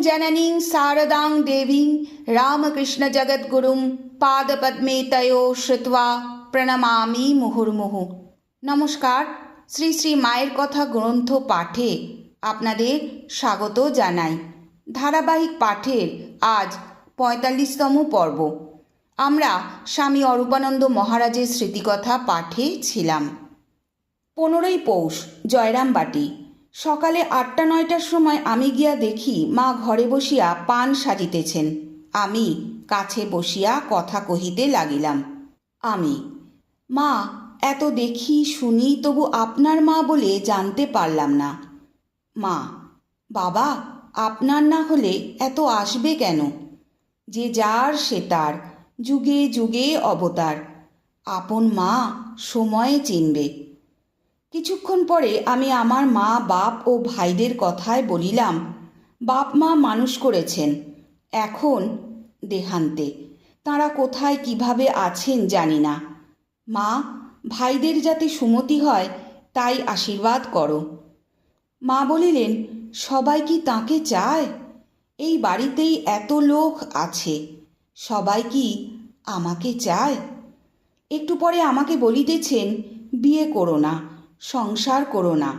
জননীং দেবী রামকৃষ্ণ জগদ্গুরু পাদপদ্মে তয়ো শ্রুত্বা প্রণমামি মুহুর্মুহু নমস্কার শ্রী শ্রী মায়ের কথা গ্রন্থ পাঠে আপনাদের স্বাগত জানাই। ধারাবাহিক পাঠের আজ পঁয়তাল্লিশতম পর্ব। আমরা স্বামী অরূপানন্দ মহারাজের স্মৃতিকথা পাঠে ছিলাম। পনেরোই পৌষ, জয়রামবাটি। সকালে আটটা, নয়টার সময় আমি গিয়া দেখি মা ঘরে বসিয়া পান সাজিতেছেন। আমি কাছে বসিয়া কথা কহিতে লাগিলাম, আমি, মা, এত দেখি শুনি তবু আপনার মা বলে জানতে পারলাম না। মা, বাবা, আপনার না হলে এত আসবে কেন? যে যার সে তার, যুগে যুগে অবতার। আপন মা সময়ে চিনবে। কিছুক্ষণ পরে আমি আমার মা, বাপ ও ভাইদের কথায় বলিলাম, বাপ মা মানুষ করেছেন, এখন দেহান্তে, তারা কোথায় কীভাবে আছেন জানি না। মা, ভাইদের যাতে সুমতি হয়, তাই আশীর্বাদ করো। মা বলিলেন, সবাই কি তাকে চায়? এই বাড়িতেই এত লোক আছে, সবাই কি আমাকে চায়? একটু পরে আমাকে বলিতেছেন, বিয়ে করো না সংসার করো না।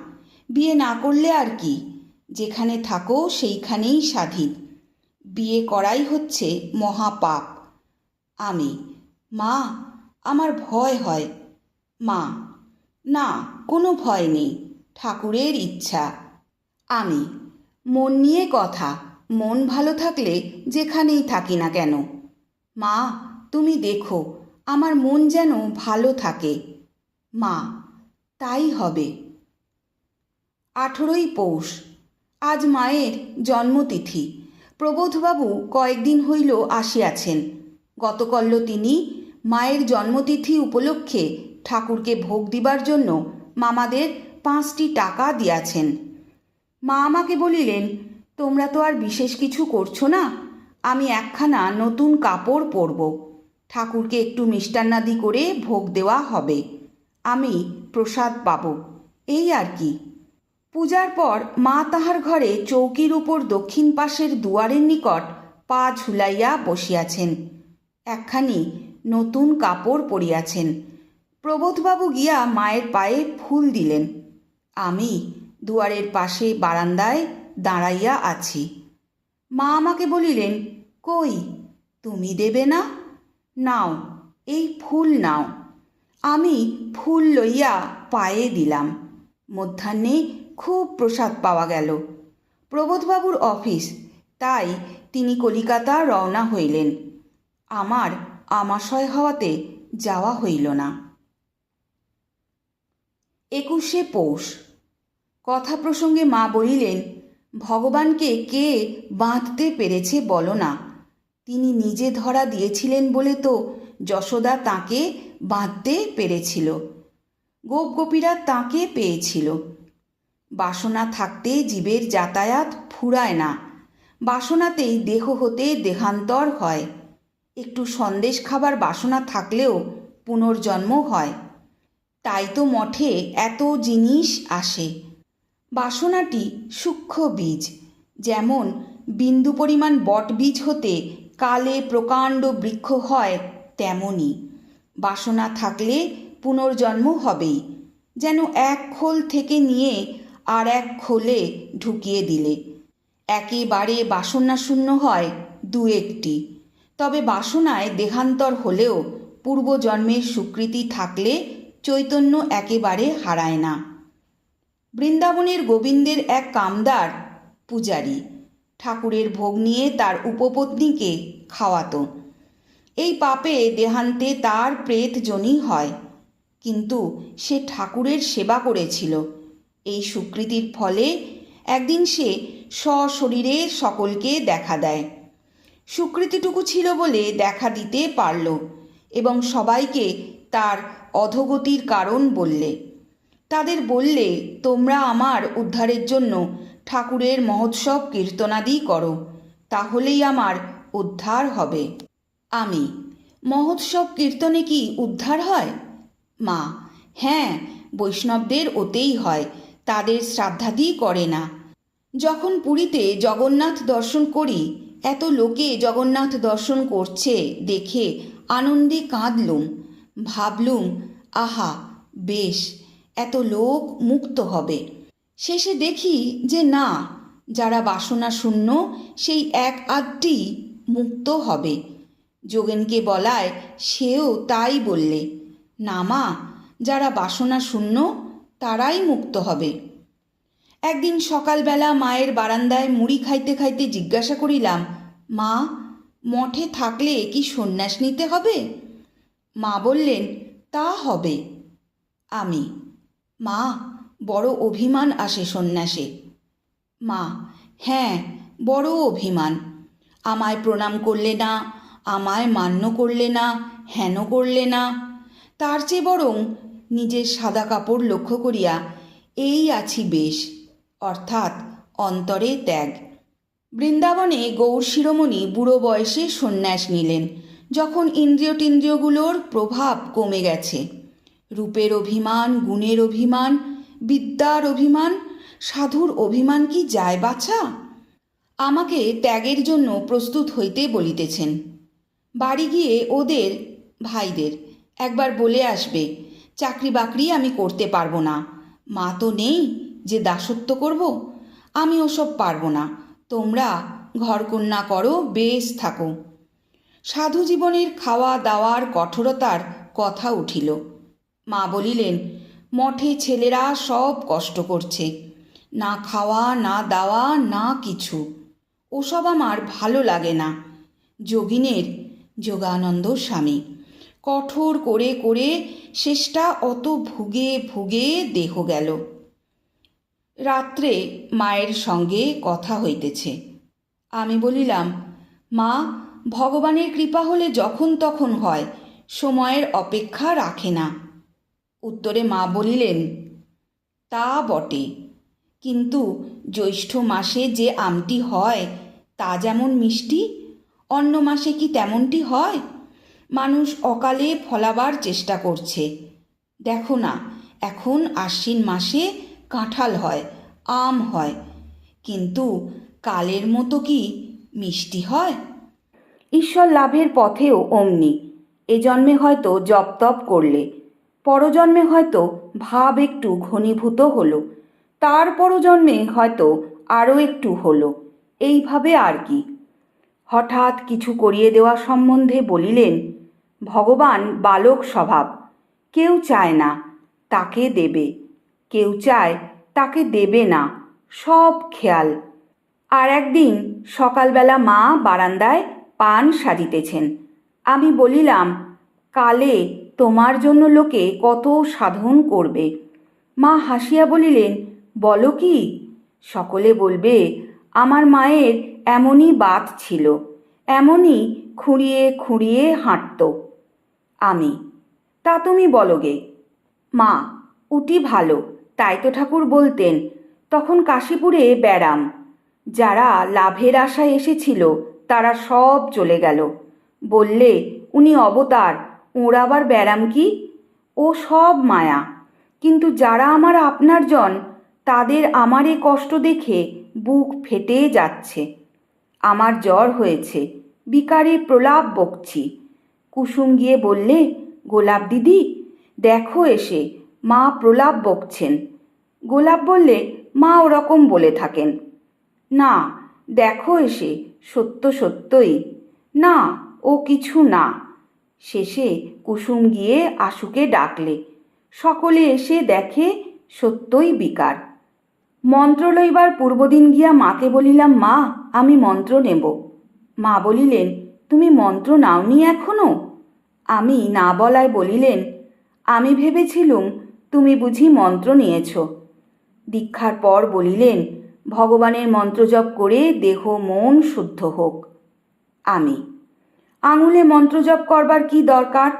বিয়ে না করলে আর কি? যেখানে থাকো সেইখানেই স্বাধীন। বিয়ে করাই হচ্ছে মহাপাপ। আমি। মা, আমার ভয় হয়। মা, না, কোনো ভয় নেই। ঠাকুরের ইচ্ছা। আমি। মন নিয়ে কথা। মন ভালো থাকলে যেখানেই থাকি না কেন। মা, তুমি দেখো, আমার মন যেন ভালো থাকে। মা তাই হবে। আঠেরোই পৌষ, আজ মায়ের জন্মতিথি। প্রবোধবাবু কয়েকদিন হইল আসিয়াছেন। গতকল্য তিনি মায়ের জন্মতিথি উপলক্ষে ঠাকুরকে ভোগ দিবার জন্য মামাদের পাঁচটি টাকা দিয়াছেন। মা আমাকে বলিলেন, তোমরা তো আর বিশেষ কিছু করছ না, আমি একখানা নতুন কাপড় পরব। ঠাকুরকে একটু মিষ্টান্নাদি করে ভোগ দেওয়া হবে। আমি প্রসাদ পাব। এই আর কি। পূজার পর মা তাহার ঘরে চৌকির উপর দক্ষিণ পাশের দুয়ারের নিকট পা ঝুলাইয়া বসিয়াছেন। একখানি নতুন কাপড় পরিয়াছেন। প্রবোধবাবু গিয়া মায়ের পায়ে ফুল দিলেন। আমি দুয়ারের পাশে বারান্দায় দাঁড়াইয়া আছি। মা আমাকে বলিলেন, কই, তুমি দেবে না? নাও, এই ফুল নাও। আমি ফুল লইয়া পায়ে দিলাম। মধ্যাহ্নে খুব প্রসাদ পাওয়া গেল। প্রবোধবাবুর অফিস, তাই তিনি কলিকাতা রওনা হইলেন। আমার আমাশয় হওয়াতে যাওয়া হইল না। একুশে পৌষ। কথা প্রসঙ্গে মা বলিলেন, ভগবানকে কে বাঁধতে পেরেছে বলো না। তিনি নিজে ধরা দিয়েছিলেন বলে তো যশোদা তাকে বাঁধতে পেরেছিল। গোপ গোপীরা তাকে পেয়েছিল। বাসনা থাকতে জীবের যাতায়াত ফুরায় না। বাসনাতেই দেহ হতে দেহান্তর হয়। একটু সন্দেশ খাবার বাসনা থাকলেও পুনর্জন্ম হয়। তাই তো মঠে এত জিনিস আসে। বাসনাটি সূক্ষ্ম বীজ, যেমন বিন্দু পরিমাণ বট বীজ হতে কালে প্রকাণ্ড বৃক্ষ হয় তেমনই। বাসনা থাকলে পুনর্জন্ম হবেই, যেন এক খোল থেকে নিয়ে আর এক খোলে ঢুকিয়ে দিলে। একেবারে বাসনা শূন্য হয় দু একটি। তবে বাসনায় দেহান্তর হলেও পূর্বজন্মের স্বীকৃতি থাকলে চৈতন্য একেবারে হারায় না। বৃন্দাবনের গোবিন্দের এক কামদার পূজারী, ঠাকুরের ভোগ নিয়ে তার উপপত্নীকে খাওয়াতো। এই পাপে দেহান্তে তার প্রেতজনই হয়। কিন্তু সে ঠাকুরের সেবা করেছিল। এই স্বীকৃতির ফলে একদিন সে সশরীরে সকলকে দেখা দেয়। স্বীকৃতিটুকু ছিল বলে দেখা দিতে পারল এবং সবাইকে তার অধগতির কারণ বললে। তাদের বললে, তোমরা আমার উদ্ধারের জন্য ঠাকুরের মহোৎসব কীর্তনাদি করো, তাহলেই আমার উদ্ধার হবে। আমি। মহোৎসব কীর্তনে কি উদ্ধার হয়? মা হ্যাঁ বৈষ্ণবদের ওতেই হয়, তাদের শ্রাদ্ধাদি করে না। যখন পুরীতে জগন্নাথ দর্শন করি, এত লোকে জগন্নাথ দর্শন করছে দেখে আনন্দে কাঁদলুম। ভাবলুম, আহা, বেশ, এত লোক মুক্ত হবে। শেষে দেখি যে না, যারা বাসনা শূন্য সেই এক আধটি মুক্ত হবে। যোগেনকে বলায় সেও তাই বললে, না মা, যারা বাসনা শূন্য, তারাই মুক্ত হবে। একদিন সকালবেলা মায়ের বারান্দায় মুড়ি খাইতে খাইতে জিজ্ঞাসা করিলাম, মা, মঠে থাকলে কি সন্ন্যাস নিতে হবে? মা বললেন, তা হবে। আমি, মা, বড় অভিমান আসে সন্ন্যাসে। মা হ্যাঁ বড় অভিমান। আমায় প্রণাম করলে না আমায় মান্য করলে না, হেন করলে না। তার চেয়ে বরং নিজের সাদা কাপড় লক্ষ্য করিয়া, এই আছি বেশ, অর্থাৎ অন্তরে ত্যাগ। বৃন্দাবনে গৌর শিরোমণি বুড়ো বয়সে সন্ন্যাস নিলেন, যখন ইন্দ্রিয় টিন্দ্রিয়গুলোর প্রভাব কমে গেছে। রূপের অভিমান, গুণের অভিমান, বিদ্যার অভিমান, সাধুর অভিমান কি যায় বাছা? আমাকে ত্যাগের জন্য প্রস্তুত হইতে বলিতেছেন। বাড়ি গিয়ে ওদের, ভাইদের, একবার বলে আসবে, চাকরি বাকরি আমি করতে পারব না। মা তো নেই, যে দাসত্ব করব, আমি ওসব পারব না। তোমরা ঘরকন্যা করো, বেশ থাকো। সাধু জীবনের খাওয়া দাওয়ার কঠোরতার কথা উঠিল। মা বলিলেন, মঠে ছেলেরা সব কষ্ট করছে। না খাওয়া, না দাওয়া, না কিছু। ওসব আমার ভালো লাগে না। যোগিনের যোগানন্দ স্বামী। কঠোর করে করে শেষটা অত ভুগে ভুগে দেহ গেল। রাত্রে মায়ের সঙ্গে কথা হইতেছে। আমি বলিলাম, মা, ভগবানের কৃপা হলে যখন তখন হয়, সময়ের অপেক্ষা রাখে না। উত্তরে মা বলিলেন, তা বটে। কিন্তু জ্যৈষ্ঠ মাসে যে আমটি হয়, তা যেমন মিষ্টি অন্য মাসে কি তেমনটি হয়? মানুষ অকালে ফলাবার চেষ্টা করছে। দেখো না, এখন আশ্বিন মাসে কাঁঠাল হয়, আম হয়, কিন্তু কালের মতো কি মিষ্টি হয়? ঈশ্বর লাভের পথেও অমনি। এ জন্মে হয়তো জপ তপ করলে, পরজন্মে হয়তো ভাব একটু ঘনীভূত হলো, তার পরজন্মে হয়তো আরও একটু হলো। এইভাবে আর কি। হঠাৎ কিছু করিয়ে দেওয়া সম্বন্ধে বলিলেন, ভগবান বালক স্বভাব, কেউ চায় না তাকে দেবে, কেউ চায় তাকে দেবে না, সব খেয়াল। আর একদিন সকালবেলা মা বারান্দায় পান সাজিতেছেন। আমি বলিলাম, কালে তোমার জন্য লোকে কত সাধন করবে? মা হাসিয়া বলিলেন, বলো কি? সকলে বলবে, আমার মায়ের এমনই বাত ছিল, এমনই খুঁড়িয়ে খুঁড়িয়ে হাঁটত। আমি, তা তুমি বলো গে। মা, উটি ভালো, তাই তো ঠাকুর বলতেন, তখন কাশীপুরে ব্যারাম, যারা লাভের আশায় এসেছিল, তারা সব চলে গেল। বললে, উনি অবতার, ওর আবার ব্যারাম কি? ও সব মায়া। কিন্তু যারা আমার আপনার জন তাদের আমার এ কষ্ট দেখে বুক ফেটে যাচ্ছে। আমার জ্বর হয়েছে বিকারে প্রলাপ বকছি। কুসুম গিয়ে বললে, গোলাপ দিদি, দেখো এসে, মা প্রলাপ বকছেন। গোলাপ বললে, মা ওরকম বলে থাকেন। না, দেখো এসে, সত্য সত্যই। না, ও কিছু না। শেষে কুসুম গিয়ে আশুকে ডাকলে। সকলে এসে দেখে, সত্যই বিকার। মন্ত্র লইবার পূর্বদিন গিয়া মাকে বলিলাম, মা, আমি মন্ত্র নেব। মা বলিলেন, তুমি মন্ত্র নাওনি এখনও? আমি না বলায় বলিলেন, আমি ভেবেছিলুম তুমি বুঝি মন্ত্র নিয়েছ। দীক্ষার পর বলিলেন, ভগবানের মন্ত্রজপ করে দেহ মন শুদ্ধ হোক। আমি, আঙুলে মন্ত্রজপ করবার কি দরকার?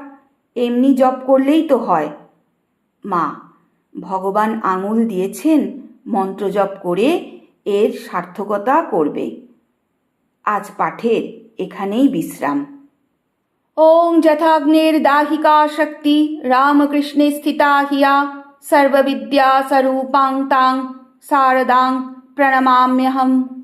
এমনি জপ করলেই তো হয়। মা, ভগবান আঙুল দিয়েছেন মন্ত্রজপ করে এর সার্থকতা করবে। আজ পাঠের এখানেই বিশ্রাম। ওং যথাগ্নের দাহিকা শক্তি, রামকৃষ্ণে স্থিতা হিয়া সর্ববিদ্যা স্বরূপাং তাং শারদাং প্রণমাম্যহম।